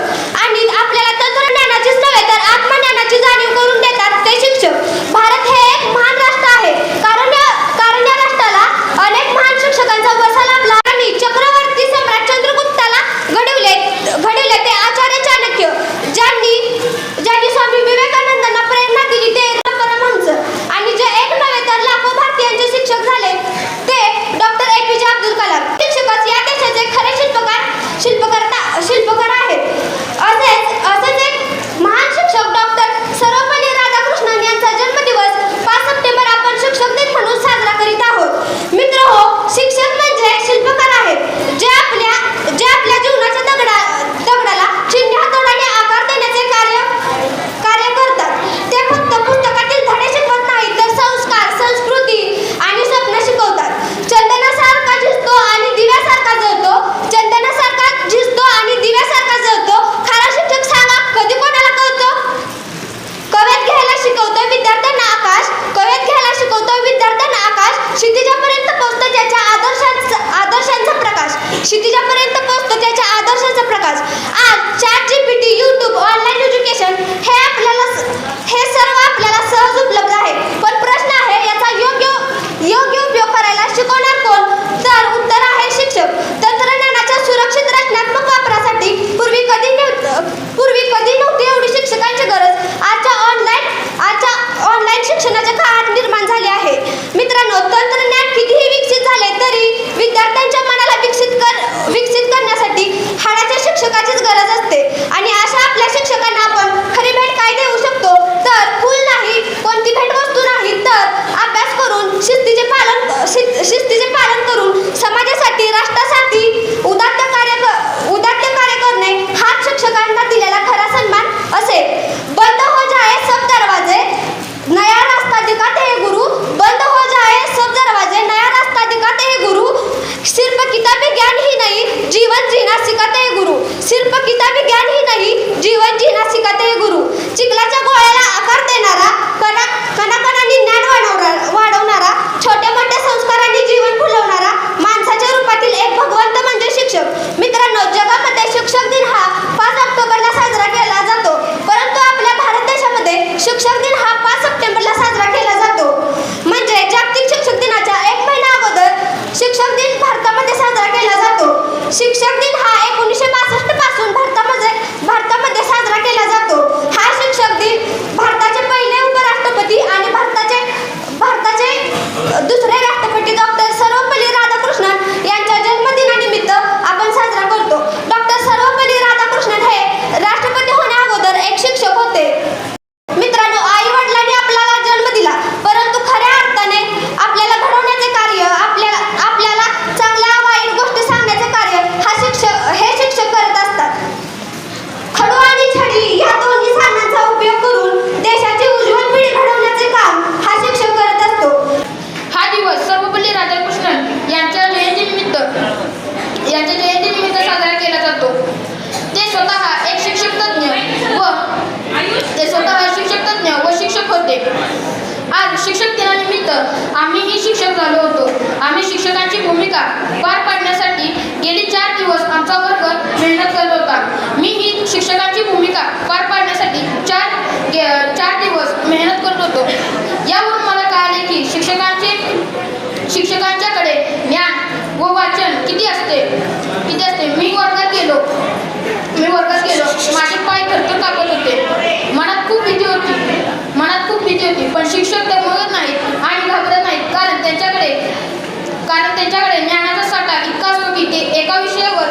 आणि आपल्याला क्षितिजापर्यंत पोहोचतो त्याच्या आदर्शाचा प्रकाश. आज Chat GPT YouTube online education हे शिक्षक दिन हा शिक्षकांची भूमिका पार पाडण्यासाठी चार चार दिवस मेहनत करत होतो. यावरून मला कळाले की शिक्षकांचे शिक्षकांच्याकडे ज्ञान व वाचन किती असते? किती असते? मी वर्गात गेलो. मी वर्गात गेलो. माझे पाय खर्च कापत होते. मनात खूप भीती होती. मनात खूप भीती होती. पण शिक्षक तर मगत नाहीत आणि घाबरत नाहीत. कारण त्यांच्याकडे कारण त्यांच्याकडे ज्ञानाचा साठा इतका असतो की ते एका विषयावर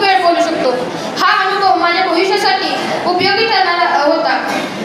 उपयोग करू शकतो हा अनुभव माझ्या भविष्यासाठी उपयोगी ठरणार